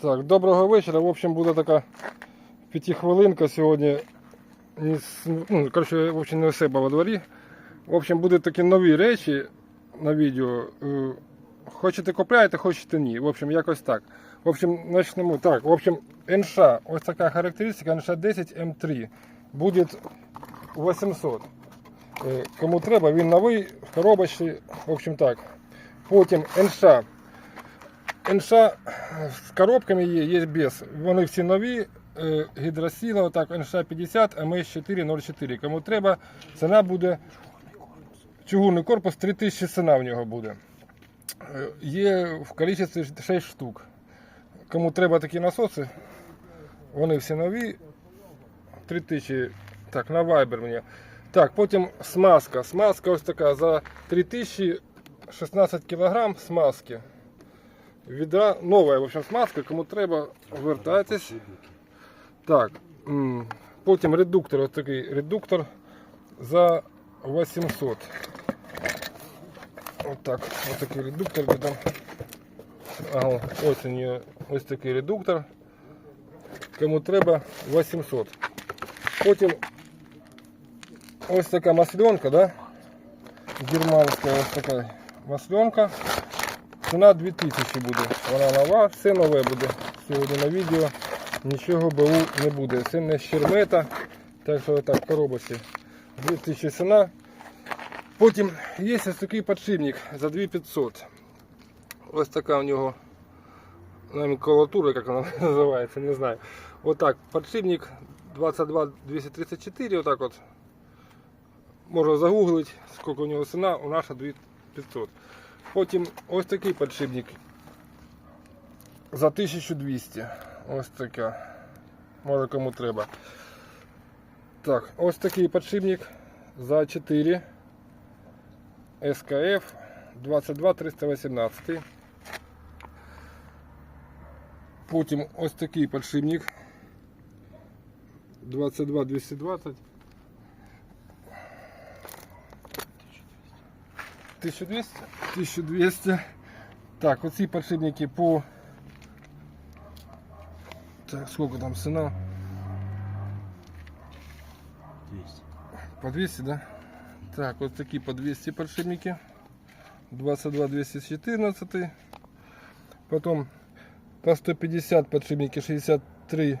Так, доброго вечора. В общем, буде така п'ятихвилинка сьогодні. Ну, коротше, в общем, не у себе во дворі. В общем, будуть такі нові речі на відео. Е, Хочете купляєте, хочете ні. В общем, якось так. В общем, почнемо. Так, в общем, НШ, ось така характеристика, НШ 10 М3. Буде 800. Е, Кому треба, він новий, в коробочці. В общем так. Потім НШ. НШ з коробками є, є без. Вони всі нові. Е, Гідросіла, отак, НШ 50, МС404. Кому треба, ціна буде. Чугунний корпус 3000 ціна в нього буде. Е, Є в кількості 6 штук. Кому треба такі насоси, вони всі нові. 3000. Так, на Viber мені. Так, потім смазка. Смазка ось така за 3000 16 кг смазки. Відра нова, в общем, смазка, кому треба, звертайтесь. Так, м, потім редуктор, ось такий редуктор за 800. Отак, ось такий редуктор, де там. Ага, ось у нього ось такий редуктор. Кому треба 800. Потім ось така масленка, да? Германська ось така масленка. Ціна 2000 буде. Вона нова, все нове буде. Сьогодні на відео нічого БУ не буде. Це не щермета. Так що так, коробочці 2000 ціна. Потім є ось такий подшипник за 2500. Ось така у нього номенклатура, як вона називається, не знаю. Отак, подшипник 22 234, отак от. Можна загуглити, скільки у нього ціна, у наша 2500. Потім ось такий подшипник за 1200. Ось така. Може кому треба. Так, ось такий подшипник за 4 СКФ 22 318. Потім ось такий подшипник 22 1200? 1200. Так, оці подшипники по... Так, сколько там ціна? 200. По 200, да? Так, вот такие по 200 подшипники. 22 214. Потом по 150 подшипники 63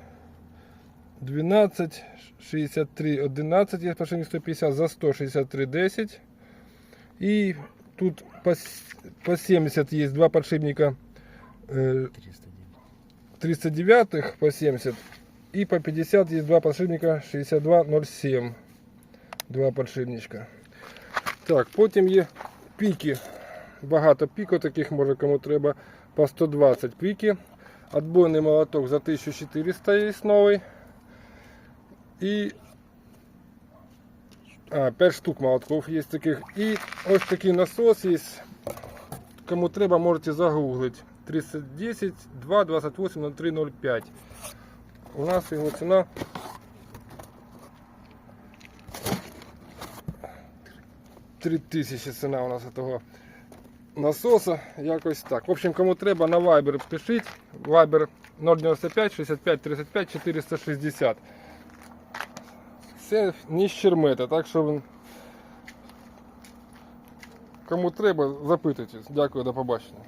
12, 63 11 есть подшипник 150 за 163 10. И тут по, по 70 есть два подшипника э, 309. 309 по 70 и по 50 есть два подшипника 6207 два подшипничка. Так потім є піки. Багато піку таких може кому треба по 120 піки. Отбойний молоток за 1400 є новий. І а, 5 штук молотков є таких і ось такий насос є Кому треба, можете загуглити. 310 2 28 03 05. У нас його ціна. Три тисячі ціна у нас того насоса. Якось так. В общем, кому треба на Viber пишіть. Viber 095 65 35 460. Це не щермета, так що Кому треба, запитуйтесь. Дякую, до побачення.